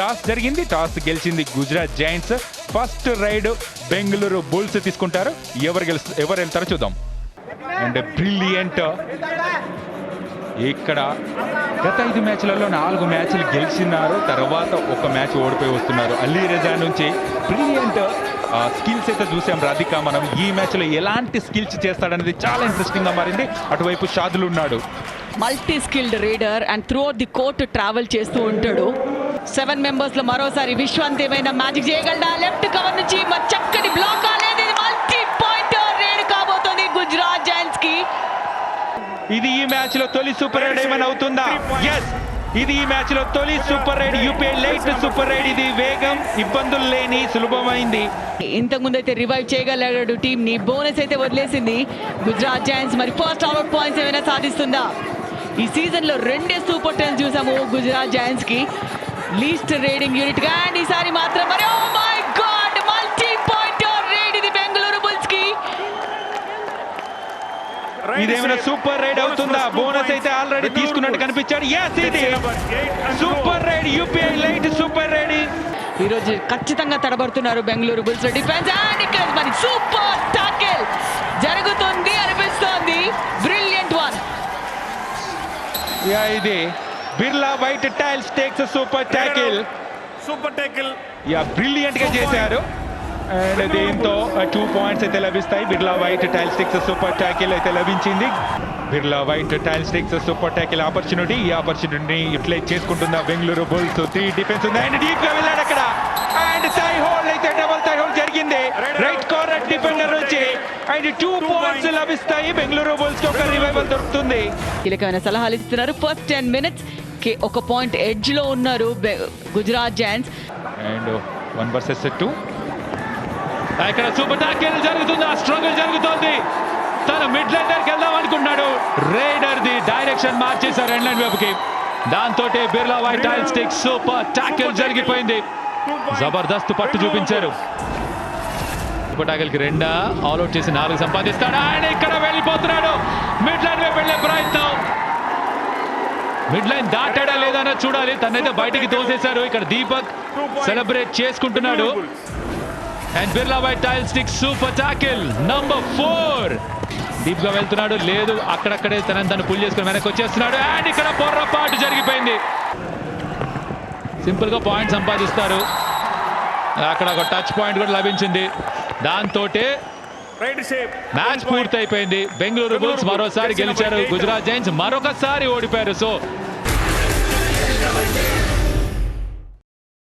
Toss జరిగింది. Toss గెలిచింది Gujarat Giants first raid Bengaluru Bulls తీసుకుంటారు. ఎవరు గెలుస్తారు ఎవరు వెళ్తారో చూద్దాం. And brilliant. ఇక్కడ గత ఐదు మ్యాచ్లలో నాలుగు మ్యాచ్లు గెలిచినారు. తర్వాత ఒక మ్యాచ్ ఓడిపోయి వస్తున్నారు. అల్లీ రజా నుంచి బ్రిలియంట్. స్కిల్స్ అయితే చూసాం రాధిక మనం. ఈ మ్యాచ్లో ఎలాంటి స్కిల్స్ చేస్తాడనేది చాలా ఇంట్రెస్టింగ్గా మారింది. అటువైపు షాదులు ఉన్నాడు. Multi skilled raider and through the court travel చేస్తూ ఉంటాడు. సెవెన్ మెంబర్స్లో మరోసారి విశ్వాంత్ ఏమైనా మ్యాజిక్ చేయగలడా? లెఫ్ట్ కవర్ నుంచి మరి చక్కటి బ్లాక్ అనేది మల్టీ పాయింటర్ రేడ్ కాబోతోంది గుజరాత్ జైంట్స్కి. ఇది ఈ మ్యాచ్లో తొలి సూపర్ రైడ్ ఏమైనా అవుతుందా? ఎస్ ఇది ఈ మ్యాచ్లో తొలి super raid. UPI lite super raid. ఇది వేగం ఇబ్బందులు లేని సులభమైంది. ఇంతకు ముందు అయితే రివైవ్ చేయగలిగాడు టీం ని బోనస్ అయితే వదిలేసింది గుజరాత్ జైంట్స్ మరి ఫస్ట్ అవుట్ పాయింట్స్ ఏమైనా సాధిస్తుందా? ఈ సీజన్లో రెండే సూపర్ టెన్స్ చూసాము గుజరాత్ జైంట్స్కి. లీస్ట్ రేడింగ్ యూనిట్గా అండ్ ఈసారి మాత్రం మరి ఓ my god multi pointer raid ఇది బెంగళూరు బుల్స్కి ఇదేమైనా సూపర్ రైడ్ అవుతుందా? బోనస్ అయితే ఆల్రెడీ తీసుకున్నట్టు కనిపించాడు. ఎస్ ఇది super raid UPI lite super raid ఈ రోజు ఖచ్చితంగా తడబడుతున్నారు బెంగళూరు బుల్స్ డిఫెన్స్ అండ్ ఇక్కడ మరి సూపర్ టాకిల్ జరుగుతుంది అనిపిస్తోంది. బ్రిలియంట్ వన్ యా ఇది. Birla White tiles takes super tackle. Super tackle yeah బ్రిలియంట్గా చేశారు. అండ్ దీంతో టూ పాయింట్స్ అయితే లభిస్తాయి. Birla White tile sticks super tackle అయితే లభించింది. Birla White tile sticks super tackle opportunity. ఈ ఆపర్చునిటీని యూటిలైజ్ చేసుకుంటుందా బెంగళూరు బుల్స్. త్రీ డిఫెన్స్ ఉంది. అండ్ డీప్గా వెళ్ళాడు. డిఫెండర్ నుంచి అండ్ టూ పాయింట్స్ లభిస్తాయి. బెంగళూరు బుల్స్కి ఒక రివైవల్ దొరుకుతుంది. కీలకమైన సలహాలు ఇస్తున్నారు. ఫస్ట్ టెన్ మినిట్స్కి ఒక పాయింట్ ఎడ్జ్లో ఉన్నారు Gujarat Giants and one versus two ఇక్కడ సూపర్ టాకిల్ జరుగుతుంది. ఆ స్ట్రగుల్ జరుగుతోంది. తను మిడ్ దగ్గరికి వెళ్దాం అనుకున్నాడు. రైడర్ ది డైరెక్షన్ మార్చేశారు ఎండ్ లైన్ వైపుకి. దాంతో Birla White tile stick super tackle జరిగిపోయింది. జబర్దస్త్ పట్టు చూపించారు. సూపర్ టాకిల్కి రెండా ఆల్ అవుట్ చేసి నాలుగు సంపాదిస్తాడు ఆయన ఇక్కడ వెళ్ళిపోతున్నాడు. మిడ్ లైన్ వైపు వెళ్ళే ప్రయత్నం. మిడ్ లైన్ దాటాడా లేదన్నా చూడాలి. తనైతే బయటికి తోసేశారు ఇక్కడ దీపక్. సెలబ్రేట్ చేసుకుంటున్నాడు. And Birla White tile stick super tackle number four డీప్గా వెళ్తున్నాడు. లేదు అక్కడక్కడే తనని తను పుల్ చేసుకుని వెనక్కి వచ్చేస్తున్నాడు. అండ్ ఇక్కడ పొర్రపాటు జరిగిపోయింది. సింపుల్గా పాయింట్ సంపాదిస్తారు. అక్కడ ఒక టచ్ పాయింట్ కూడా లభించింది. దాంతో మ్యాచ్ పూర్తయిపోయింది. బెంగళూరు బుల్స్ మరోసారి గెలిచారు. గుజరాత్ జైన్స్ మరొకసారి ఓడిపోయారు. సో